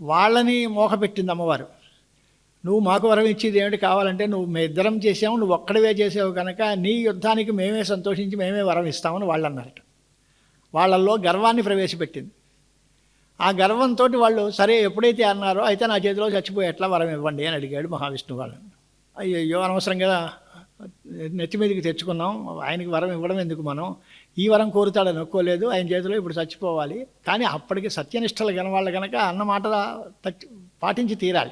వాళ్ళని మోకపెట్టింది అమ్మవారు. నువ్వు మాకు వరం ఇచ్చేది ఏమిటి కావాలంటే నువ్వు మేము ఇద్దరం చేసావు నువ్వు ఒక్కడవే చేసావు కనుక నీ యుద్ధానికి మేమే సంతోషించి మేమే వరం ఇస్తామని వాళ్ళు అన్నారట వాళ్ళల్లో గర్వాన్ని ప్రవేశపెట్టింది. ఆ గర్వంతో వాళ్ళు సరే ఎప్పుడైతే అన్నారో అయితే నా చేతిలో చచ్చిపోయి ఎట్లా వరం ఇవ్వండి అని అడిగాడు మహావిష్ణువు వాళ్ళని అయ్యో అనవసరంగా నెత్తి మీదకి తెచ్చుకున్నాం ఆయనకి వరం ఇవ్వడం ఎందుకు మనం? ఈ వరం కోరుతాడని ఒక్కోలేదు ఆయన చేతిలో ఇప్పుడు చచ్చిపోవాలి. కానీ అప్పటికి సత్యనిష్టలు కనవాళ్ళు కనుక అన్న మాట తచ్చి- పాటించి తీరాలి.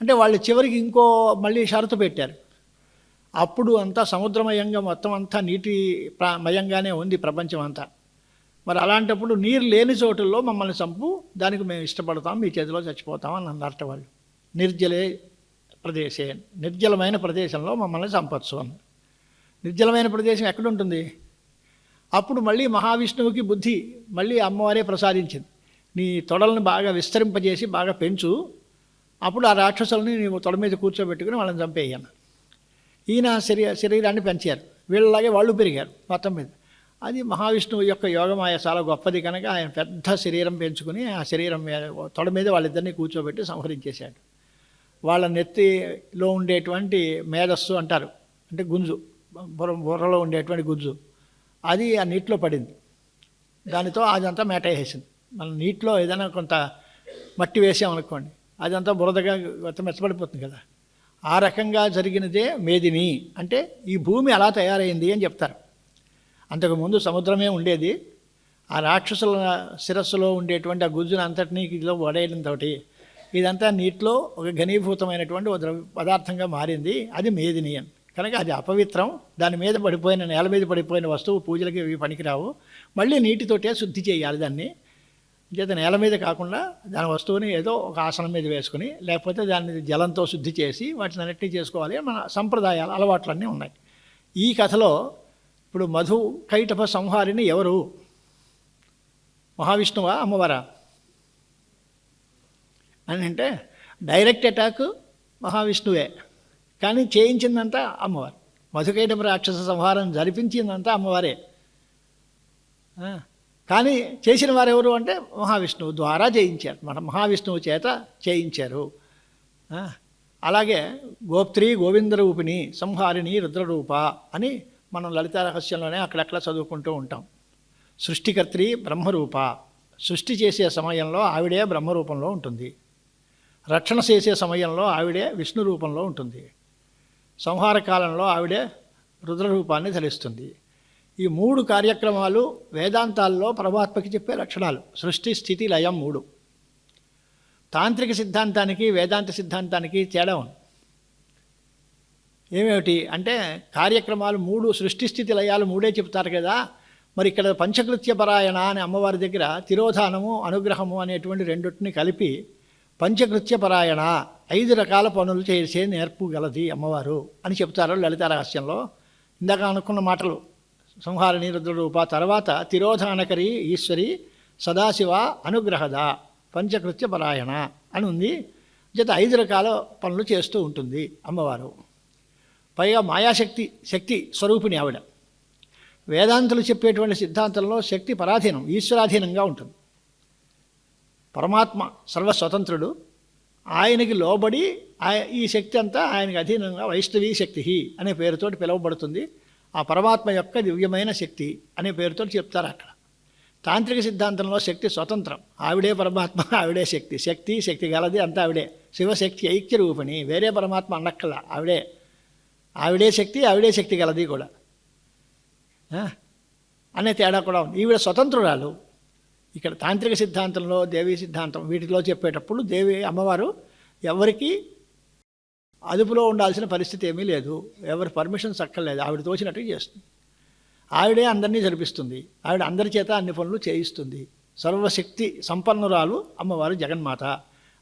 అంటే వాళ్ళు చివరికి ఇంకో మళ్ళీ షరతు పెట్టారు. అప్పుడు అంతా సముద్రమయంగా మొత్తం అంతా నీటి మయంగానే ఉంది ప్రపంచం అంతా. మరి అలాంటప్పుడు నీరు లేని చోటుల్లో మమ్మల్ని చంపు దానికి మేము ఇష్టపడతాం మీ చేతిలో చచ్చిపోతాం అని అన్నారట వాళ్ళు. నిర్జలే ప్రదేశే నిర్జలమైన ప్రదేశంలో మమ్మల్ని చంపచ్చు అన్నారు నిర్జలమైన ప్రదేశం ఎక్కడుంటుంది అప్పుడు మళ్ళీ మహావిష్ణువుకి బుద్ధి మళ్ళీ అమ్మవారే ప్రసాదించింది. నీ తొడలను బాగా విస్తరింపజేసి బాగా పెంచు. అప్పుడు ఆ రాక్షసుల్ని నీవు తొడ మీద కూర్చోబెట్టుకుని వాళ్ళని చంపేయను ఈయన శరీ శరీరాన్ని పెంచారు. వీళ్ళలాగే వాళ్ళు పెరిగారు మొత్తం మీద. అది మహావిష్ణువు యొక్క యోగమాయ చాలా గొప్పది కనుక ఆయన పెద్ద శరీరం పెంచుకుని ఆ శరీరం మీద తొడ మీద వాళ్ళిద్దరిని కూర్చోబెట్టి సంహరించేశాడు. వాళ్ళ నెత్తిలో ఉండేటువంటి మేధస్సు అంటారు. అంటే గుంజు బుర్ర బుర్రలో ఉండేటువంటి గుంజు. అది ఆ నీటిలో పడింది. దానితో అదంతా మేట మనం నీటిలో ఏదైనా కొంత మట్టి వేసామనుకోండి అదంతా బురదగా మొత్తం మెత్తబడిపోతుంది కదా. ఆ రకంగా జరిగినదే మేదిని. అంటే ఈ భూమి అలా తయారైంది అని చెప్తారు. అంతకుముందు సముద్రమే ఉండేది. ఆ రాక్షసుల శిరస్సులో ఉండేటువంటి ఆ గుజ్జును అంతటినీ ఇదిలో వడేయడంతో ఇదంతా నీటిలో ఒక ఘనీభూతమైనటువంటి ఒక ద్రవ పదార్థంగా మారింది. అది మేదిని అని. కనుక అది అపవిత్రం. దాని మీద పడిపోయిన నేల మీద పడిపోయిన వస్తువు పూజలకి ఇవి పనికిరావు. మళ్ళీ నీటితోటే శుద్ధి చేయాలి దాన్ని. చేత నేల మీద కాకుండా దాని వస్తువుని ఏదో ఒక ఆసనం మీద వేసుకుని లేకపోతే దాన్ని జలంతో శుద్ధి చేసి వాటిని అన్నిటినీ చేసుకోవాలి మన సంప్రదాయాలు అలవాట్లన్నీ ఉన్నాయి. ఈ కథలో ఇప్పుడు మధు కైటభ సంహారిని ఎవరు? మహావిష్ణువా అమ్మవారా? అని అంటే డైరెక్ట్ అటాక్ మహావిష్ణువే. కానీ చేయించిందంతా అమ్మవారు. మధుకైటం రాక్షస సంహారం జరిపించిందంతా అమ్మవారే. కానీ చేసిన వారు ఎవరు అంటే మహావిష్ణువు ద్వారా చేయించారు. మన మహావిష్ణువు చేత చేయించారు. అలాగే గోప్త్రి గోవింద రూపిణి సంహారిణి రుద్రరూప అని మనం లలిత రహస్యంలోనే అక్కడక్కడ చదువుకుంటూ ఉంటాం. సృష్టికర్త్రి బ్రహ్మరూప. సృష్టి చేసే సమయంలో ఆవిడే బ్రహ్మరూపంలో ఉంటుంది. రక్షణ చేసే సమయంలో ఆవిడే విష్ణు రూపంలో ఉంటుంది. సంహార కాలంలో ఆవిడే రుద్రరూపాన్ని ధరిస్తుంది. ఈ మూడు కార్యక్రమాలు వేదాంతాల్లో పరమాత్మకి చెప్పే లక్షణాలు. సృష్టి స్థితి లయం మూడు. తాంత్రిక సిద్ధాంతానికి వేదాంత సిద్ధాంతానికి తేడా ఉంది. ఏమేమిటి? అంటే కార్యక్రమాలు మూడు సృష్టి స్థితి లయాలు మూడే చెప్తారు కదా. మరి ఇక్కడ పంచకృత్య పరాయణ అనే అమ్మవారి దగ్గర తిరోధానము అనుగ్రహము అనేటువంటి రెండింటిని కలిపి పంచకృత్య పరాయణ ఐదు రకాల పనులు చేసే నేర్పు గలది అమ్మవారు అని చెప్తారు లలిత రహస్యంలో. ఇందాక అనుకున్న మాటలు. సంహారిణి రుద్రరూప తర్వాత తిరోధానకరి ఈశ్వరి సదాశివ అనుగ్రహద పంచకృత్య పరాయణ అని ఉంది. జత ఐదు రకాల పనులు చేస్తూ ఉంటుంది అమ్మవారు. పైగా మాయాశక్తి శక్తి స్వరూపిణి ఆవిడ. వేదాంతులు చెప్పేటువంటి సిద్ధాంతంలో శక్తి పరాధీనం ఈశ్వరాధీనంగా ఉంటుంది. పరమాత్మ సర్వస్వతంత్రుడు ఆయనకి లోబడి ఆయ ఈ శక్తి అంతా ఆయనకి అధీనంగా వైష్ణవీ శక్తి అనే పేరుతోటి పిలువబడుతుంది. ఆ పరమాత్మ యొక్క దివ్యమైన శక్తి అనే పేరుతో చెప్తారు అక్కడ. తాంత్రిక సిద్ధాంతంలో శక్తి స్వతంత్రం. ఆవిడే పరమాత్మ ఆవిడే శక్తి. శక్తి శక్తి గలది అంతా ఆవిడే. శివశక్తి ఐక్య రూపిణి వేరే పరమాత్మ అన్నక్కల. ఆవిడే ఆవిడే శక్తి ఆవిడే శక్తి గలది కూడా. అనే తేడా కూడా ఉంది. ఈవిడ స్వతంత్రురాలు. ఇక్కడ తాంత్రిక సిద్ధాంతంలో దేవీ సిద్ధాంతం వీటిలో చెప్పేటప్పుడు దేవి అమ్మవారు ఎవరికి అదుపులో ఉండాల్సిన పరిస్థితి ఏమీ లేదు. ఎవరి పర్మిషన్ చక్కర్లేదు ఆవిడ తోచినట్టు చేస్తుంది. ఆవిడే అందరినీ జరిపిస్తుంది. ఆవిడ అందరి చేత అన్ని పనులు చేయిస్తుంది. సర్వశక్తి సంపన్నురాలు అమ్మవారు జగన్మాత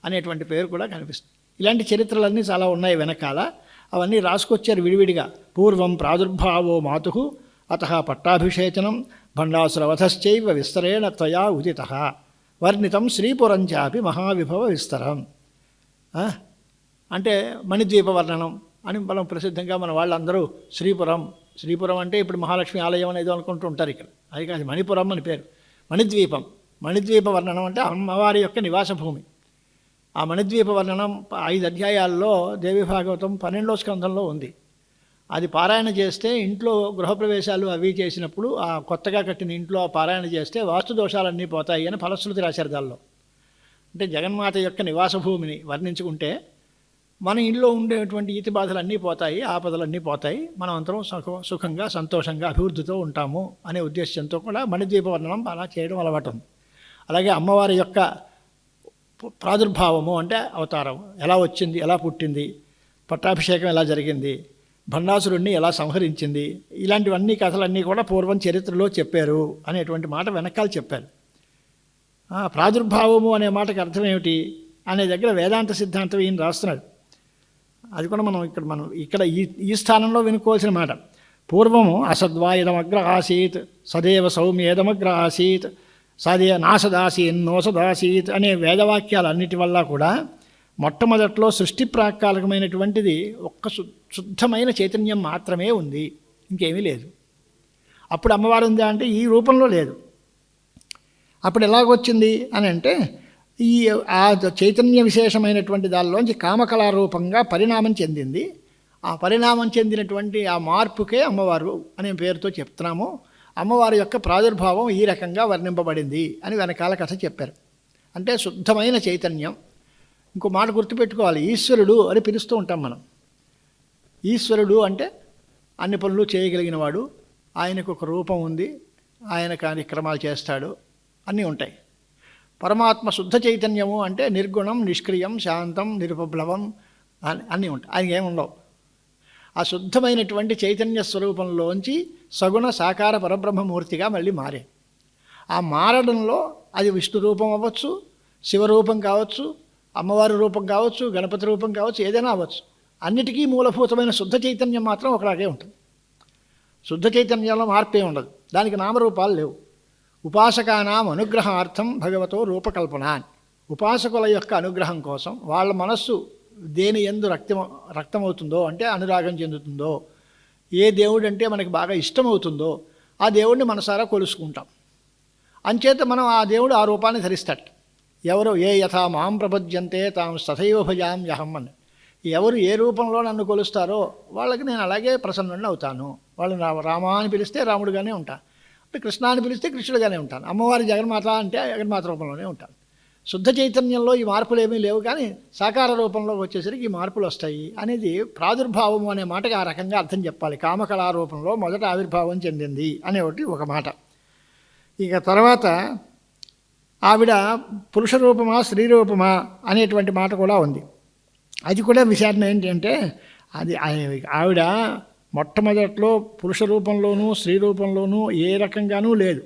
అనేటువంటి పేరు కూడా కనిపిస్తుంది. ఇలాంటి చరిత్రలన్నీ చాలా ఉన్నాయి వెనకాల. అవన్నీ రాసుకొచ్చారు విడివిడిగా. పూర్వం ప్రాదుర్భావో మాతు అత పట్టాభిషేచనం భండాసురవధశ్చైవ విస్తరేణ త్వయా ఉదిత. వర్ణితం శ్రీపురంచాపి మహావిభవ విస్తరం. అంటే మణిద్వీప వర్ణనం అని మనం ప్రసిద్ధంగా మన వాళ్ళందరూ శ్రీపురం. శ్రీపురం అంటే ఇప్పుడు మహాలక్ష్మి ఆలయం అనేది అనుకుంటూ ఉంటారు ఇక్కడ. అది కాదు మణిపురం అని పేరు. మణిద్వీపం. మణిద్వీప వర్ణనం అంటే అమ్మవారి యొక్క నివాస భూమి. ఆ మణిద్వీప వర్ణనం ఐదు అధ్యాయాల్లో దేవి భాగవతం పన్నెండో స్కంధంలో ఉంది. అది పారాయణ చేస్తే ఇంట్లో గృహప్రవేశాలు అవి చేసినప్పుడు ఆ కొత్తగా కట్టిన ఇంట్లో ఆ పారాయణ చేస్తే వాస్తు దోషాలన్నీ పోతాయి అని ఫలశ్రుతి రాశారు దానిలో. అంటే జగన్మాత యొక్క నివాస భూమిని వర్ణించుకుంటే మన ఇంట్లో ఉండేటువంటి ఈతి బాధలు అన్నీ పోతాయి ఆపదలన్నీ పోతాయి. మనం అందరం సుఖ సుఖంగా సంతోషంగా అభివృద్ధితో ఉంటాము అనే ఉద్దేశంతో కూడా మణిద్వీప వర్ణనం అలా చేయడం అలవాటు ఉంది. అలాగే అమ్మవారి యొక్క ప్రాదుర్భావము అంటే అవతారం. ఎలా వచ్చింది ఎలా పుట్టింది పట్టాభిషేకం ఎలా జరిగింది భండాసురుణ్ణి ఎలా సంహరించింది? ఇలాంటివన్నీ కథలన్నీ కూడా పూర్వం చరిత్రలో చెప్పారు అనేటువంటి మాట వెనకాల చెప్పారు. ప్రాదుర్భావము అనే మాటకు అర్థం ఏమిటి? అనే దగ్గర వేదాంత సిద్ధాంతం ఈయన రాస్తున్నాడు. అది కూడా మనం ఇక్కడ మనం ఇక్కడ ఈ ఈ స్థానంలో వినుకోవాల్సిన మాట. పూర్వము అసద్వా ఇదమగ్ర ఆసీత్ సదేవ సౌమ్యేదమగ్ర ఆసీత్ సదే నాసదాసీన్ నోసదాసీత్ అనే వేదవాక్యాలన్నిటి వల్ల కూడా మొట్టమొదట్లో సృష్టి ప్రాకాలకమైనటువంటిది ఒక్క శు శుద్ధమైన చైతన్యం మాత్రమే ఉంది. ఇంకేమీ లేదు. అప్పుడు అమ్మవారు ఉందా అంటే ఈ రూపంలో లేదు. అప్పుడు ఎలాగొచ్చింది అని అంటే ఈ ఆ చైతన్య విశేషమైనటువంటి దానిలోంచి కామకళారూపంగా పరిణామం చెందింది. ఆ పరిణామం చెందినటువంటి ఆ మార్పుకే అమ్మవారు అనే పేరుతో చెప్తున్నాము. అమ్మవారి యొక్క ప్రాదుర్భావం ఈ రకంగా వర్ణింపబడింది అని వెనకాల కథ చెప్పారు. అంటే శుద్ధమైన చైతన్యం. ఇంకో మాట గుర్తుపెట్టుకోవాలి. ఈశ్వరుడు అని పిలుస్తూ ఉంటాం మనం. ఈశ్వరుడు అంటే అన్ని పనులు చేయగలిగిన వాడు ఆయనకు ఒక రూపం ఉంది. ఆయన కార్యక్రమాలు చేస్తాడు. అన్నీ ఉంటాయి. పరమాత్మ శుద్ధ చైతన్యము అంటే నిర్గుణం నిష్క్రియం శాంతం నిరుపప్లవం అని అన్నీ ఉంటాయి. ఆయనకి ఏమి ఉండవు. ఆ శుద్ధమైనటువంటి చైతన్య స్వరూపంలోంచి సగుణ సాకార పరబ్రహ్మమూర్తిగా మళ్ళీ మారే. ఆ మారడంలో అది విష్ణు రూపం అవ్వచ్చు శివరూపం కావచ్చు అమ్మవారి రూపం కావచ్చు గణపతి రూపం కావచ్చు ఏదైనా అవ్వచ్చు. అన్నిటికీ మూలభూతమైన శుద్ధ చైతన్యం మాత్రం ఒకలాగే ఉంటుంది. శుద్ధ చైతన్యంలో మార్పే ఉండదు. దానికి నామరూపాలు లేవు. ఉపాసకానాం అనుగ్రహార్థం భగవతో రూపకల్పన అని ఉపాసకుల యొక్క అనుగ్రహం కోసం వాళ్ళ మనస్సు దేని ఎందు రక్తం రక్తమవుతుందో అంటే అనురాగం చెందుతుందో ఏ దేవుడు అంటే మనకి బాగా ఇష్టమవుతుందో ఆ దేవుడిని మనసారా కొలుసుకుంటాం. అంచేత మనం ఆ దేవుడు ఆ రూపాన్ని ధరిస్తాడు. ఎవరు ఏ యథా మాం ప్రపద్యంతే తాం సథైవ భజాం యహం అని. ఎవరు ఏ రూపంలో నన్ను కొలుస్తారో వాళ్ళకి నేను అలాగే ప్రసన్నుడిని అవుతాను. వాళ్ళు నా రామా అని పిలిస్తే రాముడుగానే ఉంటాను అంటే కృష్ణ అని పిలిస్తే కృష్ణుడుగానే ఉంటాను. అమ్మవారి జగన్మాత అంటే జగన్మాత రూపంలోనే ఉంటాను. శుద్ధ చైతన్యంలో ఈ మార్పులు ఏమీ లేవు కానీ సాకార రూపంలోకి వచ్చేసరికి ఈ మార్పులు వస్తాయి అనేది ప్రాదుర్భావం అనే మాటకి ఆ రకంగా అర్థం చెప్పాలి. కామకళా రూపంలో మొదట ఆవిర్భావం చెందింది అనే ఒకటి ఒక మాట. ఇక తర్వాత ఆవిడ పురుష రూపమా స్త్రీ రూపమా అనేటువంటి మాట కూడా ఉంది. అది కూడా విచారణ ఏంటంటే అది ఆవిడ మొట్టమొదట్లో పురుష రూపంలోనూ స్త్రీ రూపంలోనూ ఏ రకంగానూ లేదు.